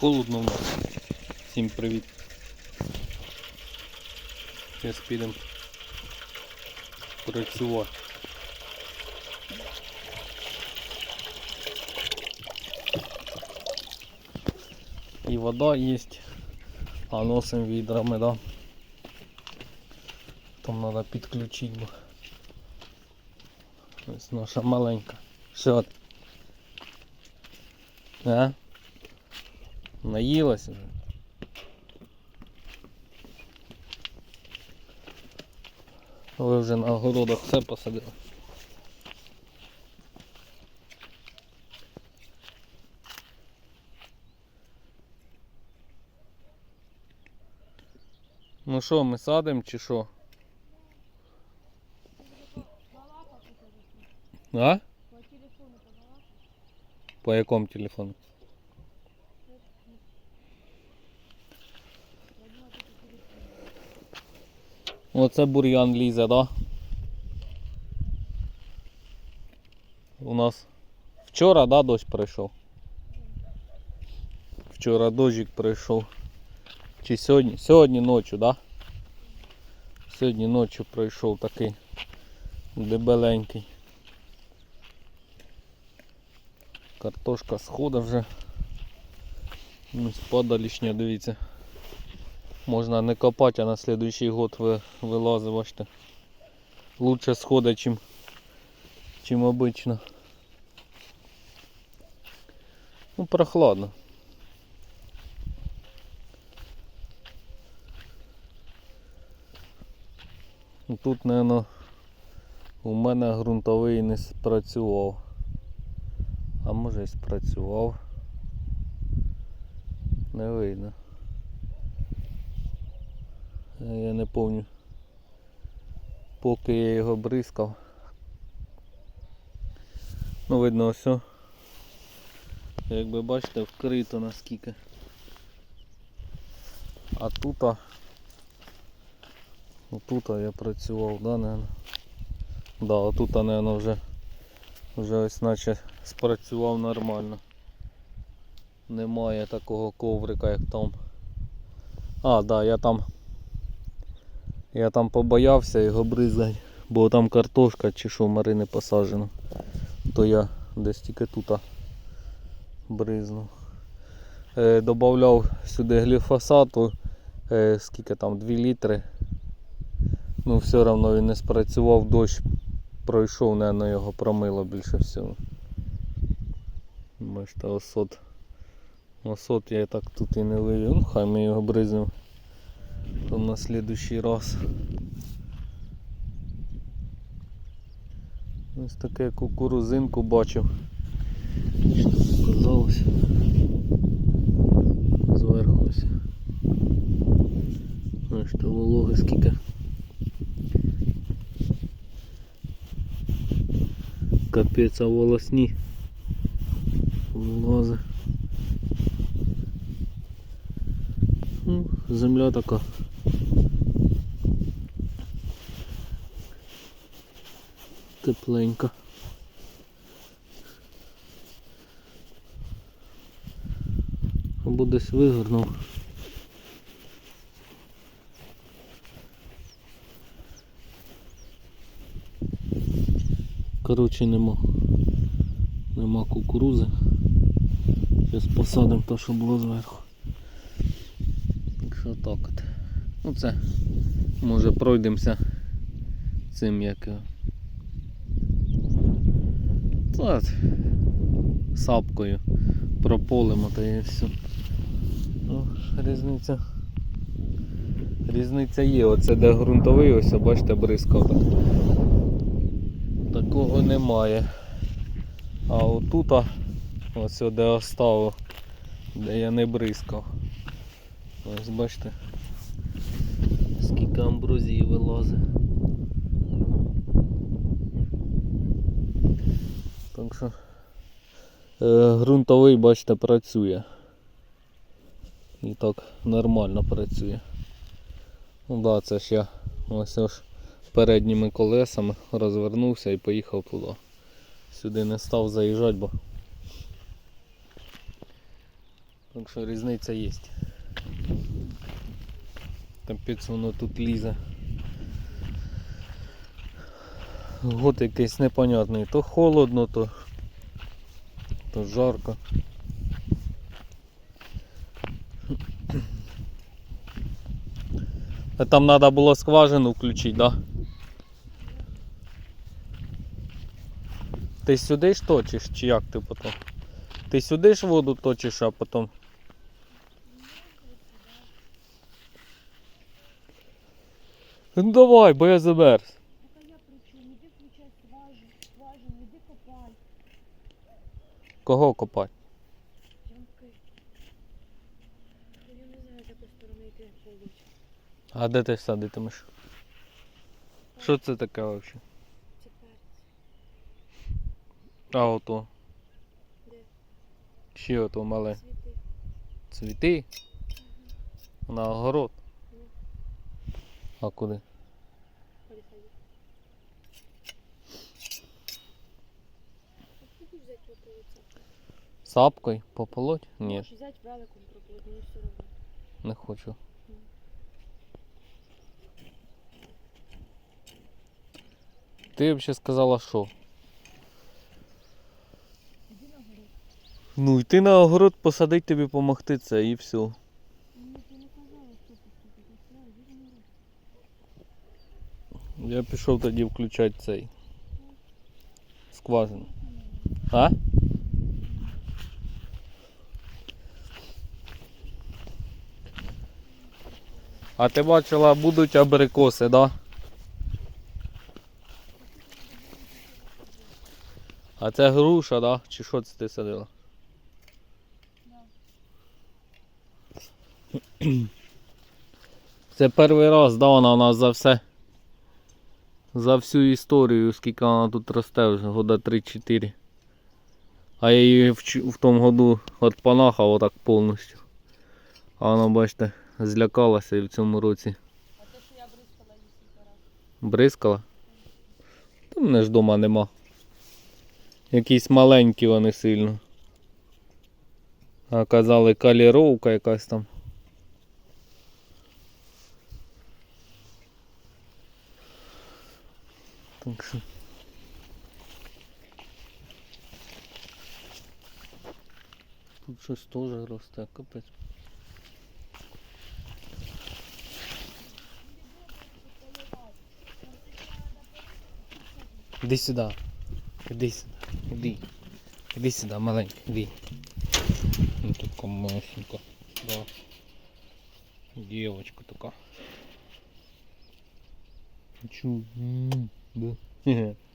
Холодно в нас. Всім привіт. Зараз підемо працювати. І вода є, а носим відрами, да. Там треба підключити, ось наша маленька. Що? ти? А? Наїлась вже. Ви вже на огородах все посадили. Ну що, ми садимо чи що? А? По телефону. По якому телефону? Я думала, ты по телефону. Оце бур'ян лізе, да? У нас вчора, да, дощ прийшов? Вчора дощик прийшов. Чи сьогодні? Сьогодні ночі, да? Сьогодні ночі прийшов такий дебеленький. Картошка схода вже. Ось подалішня, дивіться. Можна не копати, а на следующий год ви, вилазить, бачите. Лучше сходить, чим, чим обично. Ну, прохладно. Ну, Тут, наверное, у мене ґрунтовий не спрацював. А може і спрацював. Не видно. Е, Я не пам'ятаю. Поки я його бризкав. Ну, видно, о. Як ви бачите, вкрито наскільки. А тут, а, отут я працював, да, наверно? Да, отут, наверно, вже, вже ось наче спрацював нормально. Немає такого коврика, як там. А, да, я там я там побоявся його бризгати, бо там картошка чи що Марини посаджено. То я десь тільки тут бризнув. Е, добавляв сюди гліфосату, е, скільки там, 2 літри. Ну все одно він не спрацював, дощ пройшов, наверное, його промило більше всього. Бачите, осот. Осот я так тут і не вивів. Ну хай ми його бризнемо то на следующий раз. Ось таке кукурузинку бачив. Що тут показалося? Зверху ось. Ось то вологи скільки. Капець, а волосні. Влази. Ну, земля така. Тепленька. Або десь вигорнув. Коротше нема. Нема кукурузи. Зараз посадимо те, що було зверху. Так що так от. Ну це може пройдемося цим як. От, сапкою прополимо та і все. Ну, різниця. Різниця є, оце де ґрунтовий, ось бачите, бризкав так. Такого немає. А отут, ось де оставив, де я не бризкав. Ось бачите, скільки амброзії вилазить. Що е, ґрунтовий, бачите, працює. І так нормально працює. Ну да, це ж я ось ось передніми колесами розвернувся і поїхав туди. Сюди не став заїжджати, бо Так що різниця є. Капець воно тут лізе. Год якийсь непонятний. То холодно, то, то жарко. А там треба було скважину включити, да? Ти сюди ж точиш, чи як ти потім? Ти сюди ж воду точиш, а потім. Ну давай, бо я замерз. Так а я при чому? Іди включай скважину, скважину, іди копай. Кого копати? Я не знаю, з якої сторони йти. А де ти садитимеш? Що це таке взагалі? Це перець. А ото. Де? Ще ото мале. Цвіти. Цвіти? На огород. А куди? Прополоться? Сапкою пополоть? Ні, Можеш взяти великом прополоть, мені все одно. не хочу. Ти взагалі сказала що? Іди на город. Ну йти на огород посадить тобі помогти це і все. Я пішов тоді включати цей. Скважину. А? А ти бачила, будуть абрикоси, да? А це груша, да? Чи що це ти садила? Це перший раз, да, вона у нас за все. За всю історію, скільки вона тут росте, вже года 3-4. А я її в, в тому году от панахав отак повністю. А вона, бачите, злякалася і в цьому році А те, що я бризкала її скільки бризкала. Та мене ж вдома нема. Якісь маленькі вони сильно. А казали каліровка якась там. Так що. Тут щось теж росте, капець. Іди сюди. Іди сюди. Іди. Іди сюди, маленький, іди. Ну така масенька. Да. Девочка така. Чу. Да.